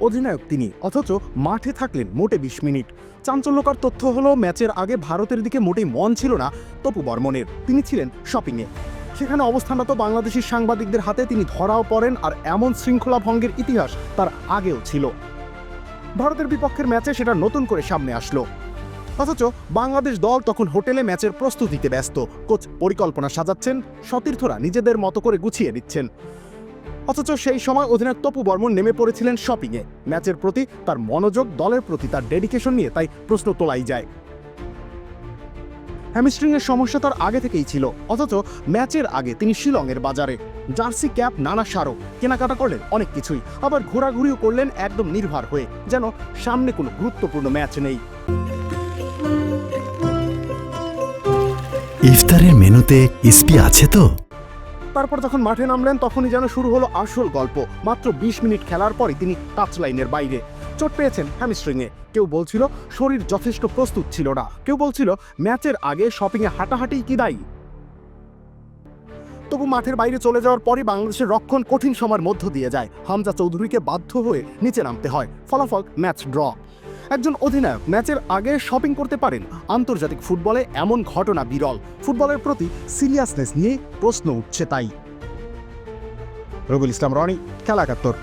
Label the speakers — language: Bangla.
Speaker 1: অধিনায়ক তিনি, অথচ মাঠে থাকলেন মোটে বিশ মিনিট। চাঞ্চল্যকর তথ্য হলো, ম্যাচের আগে ভারতের দিকে মোটেই মন ছিল না তপু বর্মনের। তিনি ছিলেন শপিংয়ে। সেখানে অবস্থানরত বাংলাদেশি সাংবাদিকদের হাতে তিনি ধরাও পড়েন, আর এমন শৃঙ্খলা ভঙ্গের ইতিহাস তার আগেও ছিল। ভারতের বিপক্ষের ম্যাচে সেটা নতুন করে সামনে আসলো। অথচ বাংলাদেশ দল তখন হোটেলে ম্যাচের প্রস্তুতিতে ব্যস্ত। কোচ পরিকল্পনা সাজাচ্ছেন, সতীর্থরা নিজেদের মতো করে গুছিয়ে দিচ্ছেন অথচ সেই সময় অধিনায়ক তপু বর্মন নেমে পড়েছিলেন শপিংয়ে ম্যাচের প্রতি তার মনোযোগ, দলের প্রতি তার ডেডিকেশন নিয়ে তাই প্রশ্ন তোলাই যায়। হ্যামস্ট্রিংয়ের সমস্যা তার আগে থেকেই ছিল, অথচ ম্যাচের আগে তিনি শিলংয়ের বাজারে। জার্সি ক্যাপ, নানা স্মারক, কেনাকাটা করলেন অনেক কিছুই, আবার ঘোরাঘুরিও করলেন একদম নির্ভর হয়ে, যেন সামনে কোনো গুরুত্বপূর্ণ ম্যাচ নেই।
Speaker 2: ইফতারের মেনুতে ইসপি আছে তো?
Speaker 1: তারপর যখন মাঠে নামলেন, তখনই যেন শুরু হলো আসল গল্প। মাত্র বিশ মিনিট খেলার পরই তিনি টাচ লাইনের বাইরে। চোট পেয়েছেন হ্যামস্ট্রিংয়ে কেউ বলছিল, শরীর যথেষ্ট প্রস্তুত ছিল না। কেউ বলছিল, ম্যাচের আগে শপিংয়ে হাঁটাহাঁটি কি দায়ী? তবু মাঠের বাইরে চলে যাওয়ার পরই বাংলাদেশের রক্ষণ কঠিন সময়ের মধ্য দিয়ে যায়। হামজা চৌধুরীকে বাধ্য হয়ে নিচে নামতে হয়। ফলাফল ম্যাচ ড্র। একজন অধিনায়ক ম্যাচের আগে শপিং করতে পারেন। আন্তর্জাতিক ফুটবলে এমন ঘটনা বিরল। ফুটবলের প্রতি সিরিয়াসনেস নিয়ে প্রশ্ন উঠছে তাই। রবিউল ইসলাম, রনি, খেলা একাত্তর।